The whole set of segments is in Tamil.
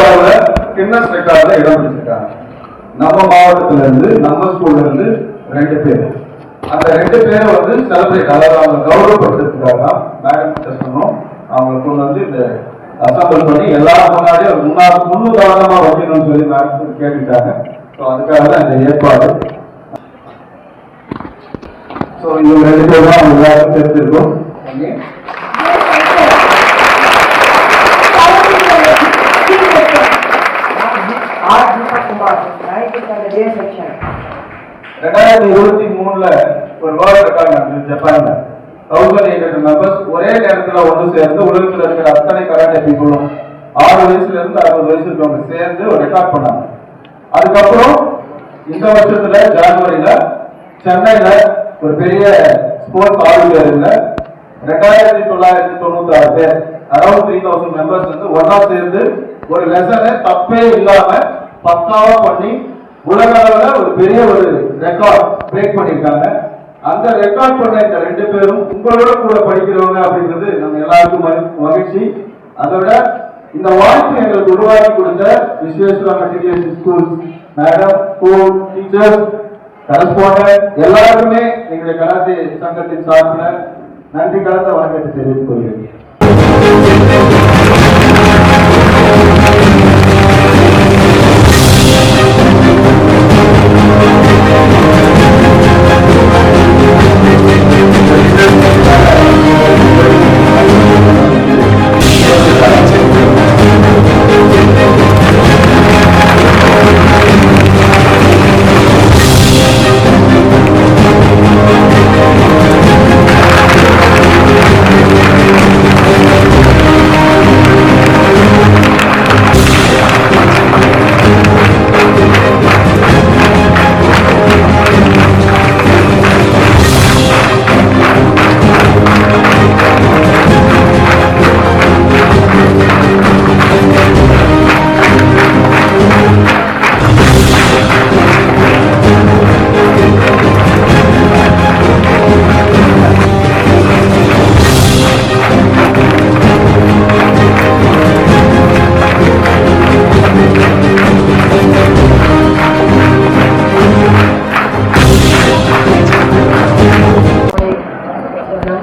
அவங்க ரெக்கார்ட்ல இடம் பிடிச்சிருக்காங்க? நம்ம மாவட்டத்துல இருந்து நம்ம ஸ்கூல்ல இருந்து ரெண்டு பேர். அந்த ரெண்டு பேரை வந்து செலிப்ரேட் அதாவது அவங்க கௌரவப்படுத்துறதுக்காக தான் மேடம் சொன்னோம். அவங்களை கொண்டு வந்து இந்த அசம்பிள் பண்ணி எல்லாரும் முன்னாடி ஒரு முன்னாடி முன்னுதாரணமா வைக்கணும்னு சொல்லி மேடம் கேட்டுட்டாங்க. ஸோ அதுக்காக தான் இந்த ஏற்பாடு. ஸோ இவங்க ரெண்டு பேரும் தான் எல்லாருக்கும் தெரிஞ்சிருக்கும். ரெண்டாயிரத்தி இருபத்தி மூணுல ஒரு வேர்ல்ட் ரெக்கார்ட் ஜப்பான்ல. தௌசண்ட் எயிட் ஹண்ட்ரட் மெம்பர்ஸ் ஒரே நேரத்துல ஒன்று சேர்ந்து உலகத்தில் இருக்கிற அத்தனை கராட்டே பீப்புளும் ஆறு வயசுல இருந்து அறுபது வயசு இருக்கவங்க சேர்ந்து ஒரு ரெக்கார்ட் பண்ணாங்க. அதுக்கப்புறம் இந்த வருஷத்துல ஜனவரியில சென்னையில ஒரு பெரிய ஸ்போர்ட்ஸ் ஆடிட்டோரியம்ல ரெண்டாயிரத்தி தொள்ளாயிரத்தி தொண்ணூத்தி ஆறு பேர் அரௌண்ட் த்ரீ தௌசண்ட் மெம்பர்ஸ் வந்து ஒன்னா சேர்ந்து ஒரு லெசனை தப்பே இல்லாம பக்காவா பண்ணி உலக அளவுல ஒரு பெரிய ஒரு ரெக்கார்ட் பிரேக் பண்ணியிருக்காங்க. அந்த ரெக்கார்ட் பண்ண இந்த ரெண்டு பேரும் உங்களோட கூட படிக்கிறவங்க அப்படிங்கிறது நம்ம எல்லாருக்கும் மகி- மகிழ்ச்சி. அதோட இந்த வாய்ப்பு எங்களுக்கு உருவாக்கி கொடுத்த Visvesvara matriculation school madam school teachers correspondent எல்லாருக்குமே எங்களுடைய கராத்தே சங்கத்தின் சார்பில் நன்றி கலந்த வணக்கத்தை தெரிவித்துக் கொள்கிறேன்.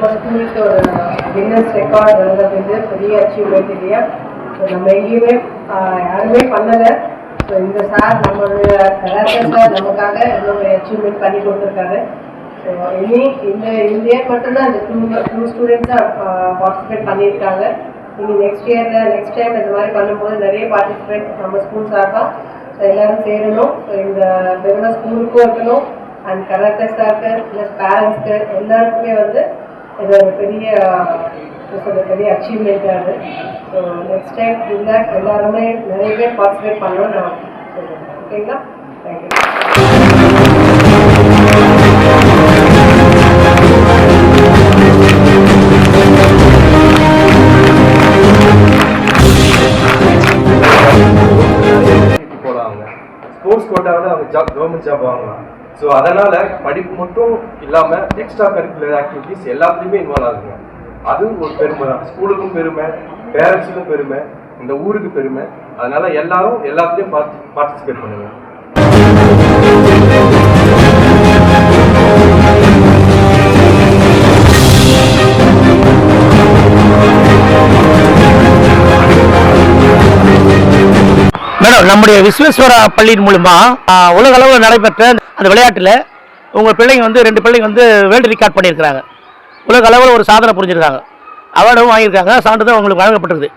நம்ம ஒரு கின்னஸ் ரெக்கார்ட் வந்தது பெரிய அச்சீவ்மெண்ட் இல்லையா? ஸோ நம்ம எங்கேயுமே யாருமே பண்ணலை. ஸோ இந்த சார் நம்மளுடைய கலாச்சார சார் நமக்காக இவ்வளோ அச்சீவ்மெண்ட் பண்ணி கொடுத்துருக்காரு. ஸோ இனி இந்த இந்த இயர் மட்டும்தான் இந்த டூ டூ ஸ்டூடெண்ட்ஸ் தான் பார்ட்டிசிபேட் பண்ணியிருக்காங்க. இனி நெக்ஸ்ட் இயரில் நெக்ஸ்ட் டைம் இந்த மாதிரி பண்ணும்போது நிறைய பார்ட்டிசிபேட் நம்ம ஸ்கூல் சார்பாக ஸோ எல்லாரும் சேரணும். ஸோ இந்த பெருமை ஸ்கூலுக்கும் இருக்கணும் அண்ட் கலெக்டர் ஸ்டாஃப்க்கு ப்ளஸ் பேரண்ட்ஸ்க்கு எல்லாருக்குமே வந்து இது ஒரு பெரிய பெரிய அச்சீவ்மெண்ட் அது. ஸோ நெக்ஸ்ட் டைம் இந்த எல்லாருமே நிறைய பேர் பார்ட்டிசிபேட் பண்ணணும்னு நான் சொல்கிறேன் ஓகேங்களா தேங்க்யூ போகலாம் அவங்க ஸ்போர்ட்ஸ் கோட்டாவில் அவங்க ஜாப் கவர்மெண்ட் ஜாப் வாங்கலாம். ஸோ அதனால் படிப்பு மட்டும் இல்லாமல் எக்ஸ்ட்ரா கரிக்குலர் ஆக்டிவிட்டிஸ் எல்லாத்துலேயுமே இன்வால்வ் ஆகுங்க. அதுவும் ஒரு பெருமை தான். ஸ்கூலுக்கும் பெருமை பேரண்ட்ஸுக்கும் பெருமை இந்த ஊருக்கு பெருமை. அதனால் எல்லாரும் எல்லாத்துலேயும் பார்ட்டிசிபேட் பண்ணுங்க. மேடம் நம்முடைய விஸ்வேஸ்வரா பள்ளியின் மூலமா உலக அளவில் நடைபெற்ற அந்த விளையாட்டில் உங்கள் பிள்ளைங்க வந்து ரெண்டு பிள்ளைங்க வந்து வேர்ல்டு ரெக்கார்ட் பண்ணியிருக்கிறாங்க. உலக அளவில் ஒரு சாதனை புரிஞ்சிருக்காங்க. அவார்டும் வாங்கியிருக்காங்க. சான்றிதழ் உங்களுக்கு வழங்கப்பட்டிருக்குது.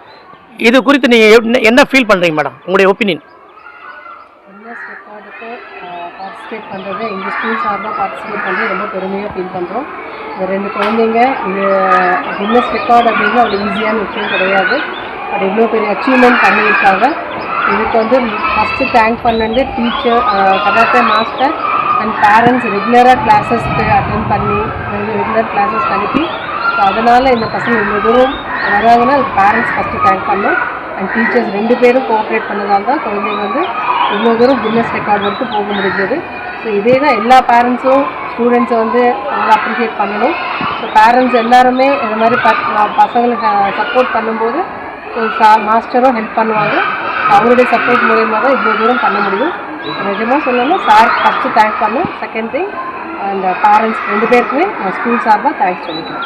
இது குறித்து நீங்கள் என்ன ஃபீல் பண்ணுறீங்க மேடம் உங்களுடைய ஒப்பீனியன் பார்ட்டிசிபேட் பண்ணுறது எங்கள் ஸ்கூல் சார்பாக பார்ட்டிசிபேட் பண்ணுறது ரொம்ப பெருமையாக ஃபீல் பண்ணுறோம் இந்த ரெண்டு குழந்தைங்க இது கின்னஸ் ரெக்கார்டு அப்படின்னா அவ்வளோ ஈஸியான விஷயம் கிடையாது. அது இவ்வளோ பெரிய அச்சீவ்மெண்ட் பண்ணியிருக்காங்க. இதுக்கு வந்து ஃபஸ்ட்டு தேங்க் பண்ணது teacher karate master and parents ரெகுலராக கிளாஸஸ்க்கு அட்டென்ட் பண்ணி ரெகுலர் கிளாஸஸ் அனுப்பி. ஸோ அதனால் இந்த பசங்க இவ்வளோ தூரம் வராங்கன்னா பேரண்ட்ஸ் ஃபஸ்ட்டு தேங்க் பண்ணணும் அண்ட் டீச்சர்ஸ் ரெண்டு பேரும் கோஆப்ரேட் பண்ணதால் தான் குழந்தைங்க வந்து இவ்வளோ தூரம் கின்னஸ் ரெக்கார்ட் வரைக்கும் போக முடிஞ்சது. ஸோ இதே தான் எல்லா பேரண்ட்ஸும் ஸ்டூடெண்ட்ஸை வந்து நல்லா அப்ரிஷியேட் பண்ணணும். ஸோ பேரண்ட்ஸ் எல்லாருமே இந்த மாதிரி ப- பசங்களுக்கு சப்போர்ட் பண்ணும்போது மாஸ்டரும் ஹெல்ப் பண்ணுவாங்க. அவருடைய சப்போர்ட் மூலயமா தான் இவ்வளோ தூரம் பண்ண முடியும். நிஜமாக சொல்லணும்னா சார் ஃபஸ்ட்டு தேங்க்ஸ் பண்ணேன் செகண்ட் திங் அந்த பேரண்ட்ஸ் ரெண்டு பேருக்குமே நான் ஸ்கூல் சார்பாக தேங்க்ஸ் சொல்லிக்கிறேன்.